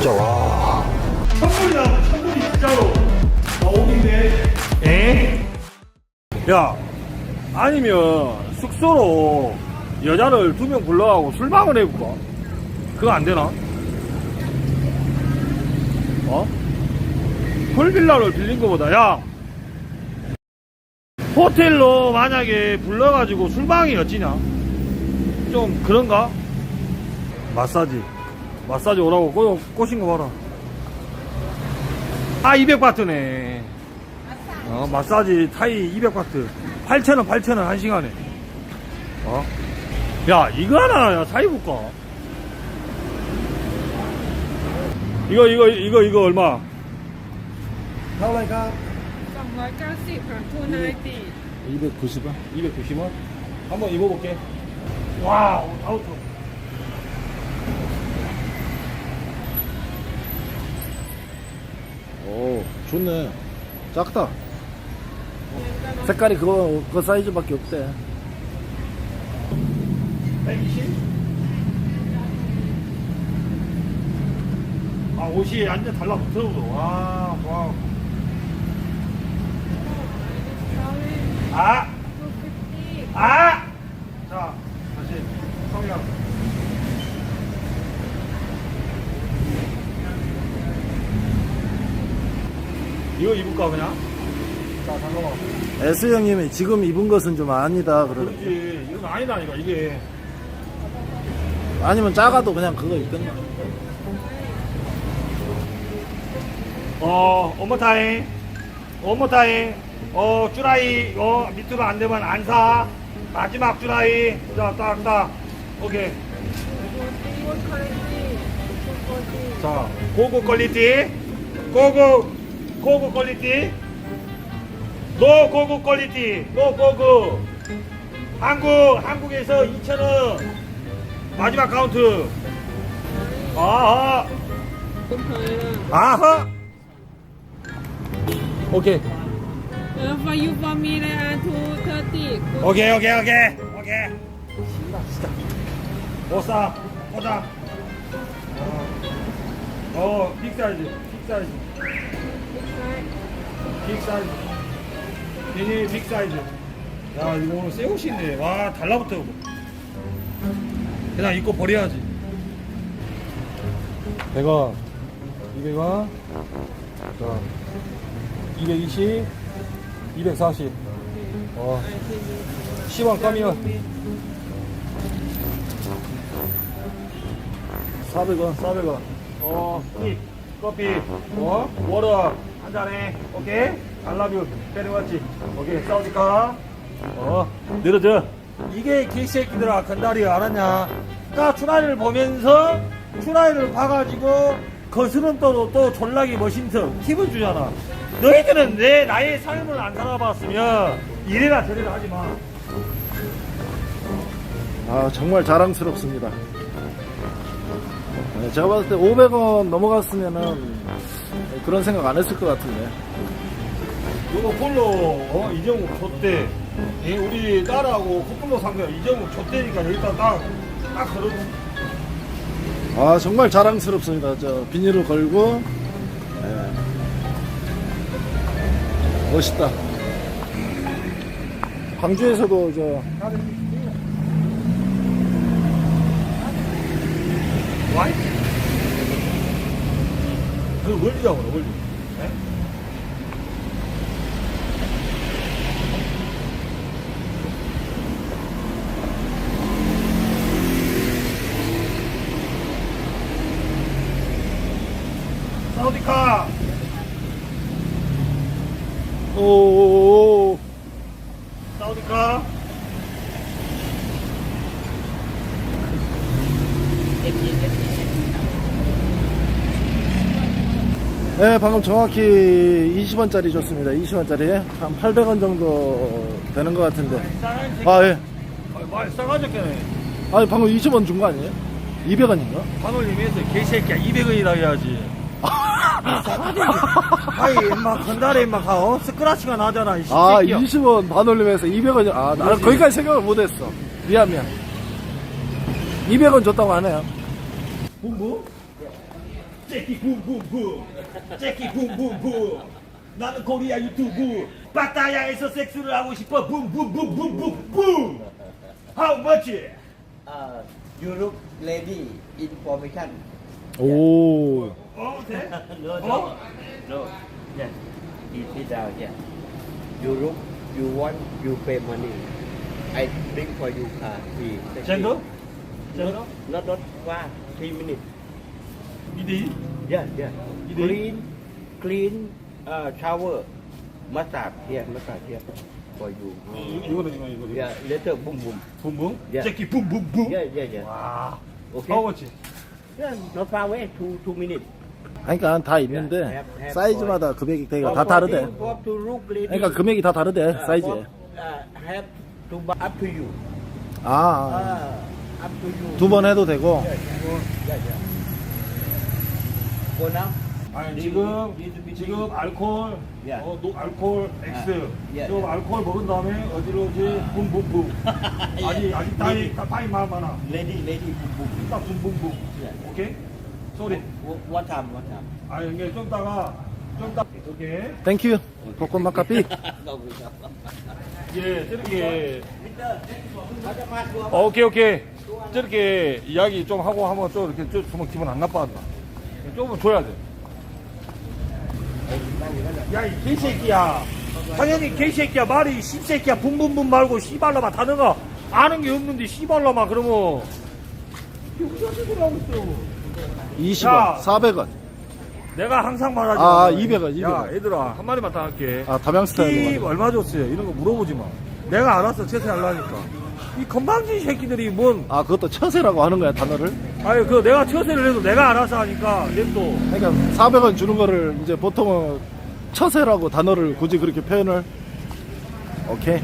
진짜 와. 천불이다 천불이 진짜로 나오긴데 에? 야 아니면 숙소로 여자를 두 명 불러가고 술방을 해볼까? 그거 안 되나? 어? 홀빌라를 빌린 거보다 야 호텔로 만약에 불러가지고 술방이 어찌냐? 좀 그런가? 마사지 마사지 오라고 꼬, 꼬신 거 봐라 아 200바트네 어, 마사지 타이 200바트 8,000원 8,000원 한 시간에 어? 야 이거 하나 야 사입을까 이거 이거 이거 이거 얼마 เท่าไหรครับ 290ค่ะ290 290원 290원 한번 입어볼게 와우 아우 오 좋네 작다 색깔이 그거 그 사이즈밖에 없대 120? 아 옷이 완전 달라붙어 와 와우 아! 아! 자, 다시 성형. 이거 입을까 그냥? 자, 잠깐만. S 형님이 지금 입은 것은 좀 아니다 그러 그렇지. 이건 아니다니까 이게. 아니면 작아도 그냥 그거 입겠나 어, 원모타임. 원모타임. 어, 쭈라이. 어, 밑으로 안 되면 안 사. 마지막 쭈라이. 자, 딱, 딱. 오케이. 자, 고급 퀄리티. 고급, 고급 퀄리티. 노 고급 퀄리티. 노 고급. 한국, 한국에서 2,000원. 마지막 카운트. 아하. 아하. 오케이. For you for me they are 230 오케이, 오케이, 오케이. 오케이. 신나. 오싸, 보자. 어, 어, 빅 사이즈, 빅 사이즈. 빅 사이즈. 미니 빅 사이즈. 야, 이거 오늘 새 옷인데. 와, 달라붙어, 이거. 그냥 입고 버려야지. 100원. 200원. 자, 220. 240. 어. 10원 껌이요. 400원, 400원. 어, 티, 커피, 어, 워터, 한 잔에, 오케이? 알라뷰, 베리와치, 오케이, 사우디카. 어, 늘어져. 이게 개새끼들아, 건달이 알았냐? 까 추나이를 보면서, 추나이를 봐가지고, 거스는 또, 또 졸라기 멋있어. 팁을 주잖아. 너희들은 내, 나의 삶을 안 살아봤으면, 이래라 저래라 하지 마. 아 정말 자랑스럽습니다 네, 제가 봤을 때 500원 넘어갔으면은 그런 생각 안 했을 것 같은데. 요거 폴로 어? 이정욱 줬대. 예, 우리 딸하고 산 거야 이정욱 줬대니까 일단 딱딱 걸어줘. 아 정말 자랑스럽습니다. 저 비닐을 걸고. 예. 멋있다. 광주에서도 저와 이그 그래 월드 예? 사우디카! 오오오. 사우디카 네 방금 정확히 20원짜리 줬습니다. 20원짜리. 한 800원 정도 되는 것 같은데. 아예. 말 싸가지겠네 아니 방금 20원 준 거 아니에요? 200원인가? 반올림에서 개새끼야. 200원이라 해야지. 아이 인마 건달에 인마. 가 어? 스크라치가 나잖아 이 아 새끼야. 20원 반올림에서 200원 아 나는. 거기까지 생각을 못했어. 미안 미안 200원 줬다고 하네요 뭐? 뭐? 재키 붐붐붐 재키 붐붐붐 나는 코리아 유튜브 파타야에서 섹스를 하고 싶어 붐붐붐붐붐붐 How much? uh, Europe lady information. 오. 어? 네? No, 어? no. Yes. You sit down here. Europe, you want, you pay money. I bring for you car free. 젠더? No, not not far. Three minutes. 이디? Yeah, yeah. Do? Clean, clean, uh, shower, massage here, massage here for you. 이거는 이거 이거 Yeah, later boom boom. 붐붐? 예. 재키 붐붐붐? Yeah, yeah, yeah. 와 Okay. How much? Yeah, not far away. Two two minutes. 그러니까 다 있는데 네, 네, 사이즈마다 금액이 되게 다 다르대. for- to look lady. 그러니까 금액이 다 다르대 Uh, 사이즈에. for, uh, have to buy up to you. 아, Uh, to you. 두 번 해도 되고. Now. 아니 지금 지금 알콜 예. 어, 노, 알콜 X 예, 지금 예. 알콜 먹은 다음에 어디로 이제 붐붐붐 아직 아직 다 타이 마 많아 Lady, lady, boom, boom. 딱 붐붐붐 예. 오케이 쏘리 What, what time? What time? 아 이게 좀 오케이 땡큐. 볶음밥 카피. 예 저렇게 어, 오케이 오케이 저렇게 이야기 좀 하고 하면 좀 이렇게 좀 주면 기분 안 나빠한다 조금 줘야 돼 야, 이 개새끼야. 당연히 개새끼야. 말이 씨새끼야. 붐붐붐 말고 씨발라마 다는가 아는 게 없는데 씨발라마 그러면. 이게 무슨 소리 하고 있어. 20원, 야. 400원. 내가 항상 말하지. 아, 마. 200원, 200원. 야, 얘들아. 한 마디만 더 할게. 아, 담양 팁 스타일로. 얼마 줬어요? 이런 거 물어보지 마. 내가 알았어. 채세하려니까. 이 건방진 새끼들이 뭔. 아, 그것도 처세라고 하는 거야, 단어를? 아니, 그 내가 처세를 해도 내가 알아서 하니까 냅둬. 그러니까 400원 주는 거를 이제 보통은 처세라고 단어를 굳이 그렇게 표현을. 오케이.